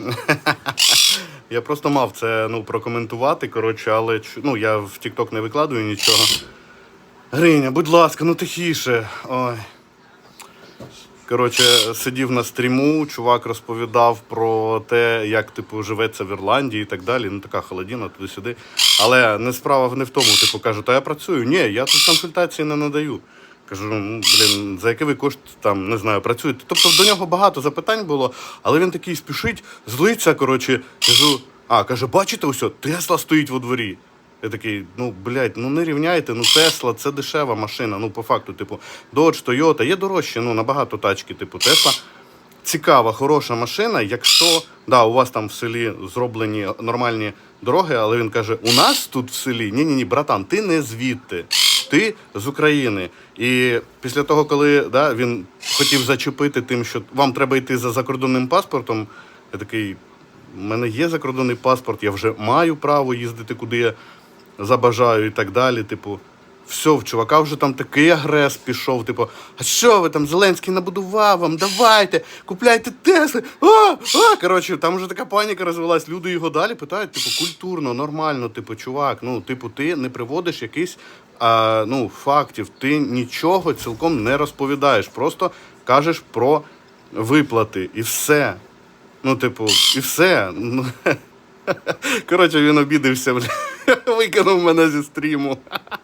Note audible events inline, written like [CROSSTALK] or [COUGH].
[LAUGHS] Я просто мав це ну, прокоментувати, коротше, але ну, я в TikTok не викладую нічого. Гриня, будь ласка, ну тихіше. Ой. Коротше, сидів на стріму, чувак розповідав про те, як типу живеться в Ірландії і так далі. Ну така холодіна туди-сюди. Але не справа не в тому, типу, кажу, та я працюю. Ні, я тут консультації не надаю. Кажу, ну блін, за який ви кошт там не знаю, працюєте. Тобто до нього багато запитань було, але він такий спішить, злиться. Коротше, кажу, а каже, бачите, ось Тесла стоїть во дворі. Я такий, ну блядь, ну не рівняйте, ну Тесла це дешева машина. Ну, по факту, типу, Dodge, Toyota, є дорожчі, ну набагато тачки, типу Тесла. Цікава, хороша машина, якщо да, у вас там в селі зроблені нормальні дороги, але він каже: у нас тут в селі ні, ні, ні, братан, ти не звідти, ти з України. І після того, коли да, він хотів зачепити тим, що вам треба йти за закордонним паспортом, я такий, у мене є закордонний паспорт, я вже маю право їздити, куди я забажаю і так далі. Типу, все, в чувака вже там такий агрес пішов. Типу, а що ви там, Зеленський набудував вам? Давайте, купляйте Тесли. А, а! Коротше, там вже така паніка розвелась. Люди його далі питають, типу, культурно, нормально, типу, чувак, ну, типу, ти не приводиш якийсь а, ну, фактів, ти нічого цілком не розповідаєш. Просто кажеш про виплати і все. Ну, типу, і все. Ну, [LAUGHS] Коротше, він обідився. [LAUGHS] Викинув мене зі стріму. [LAUGHS]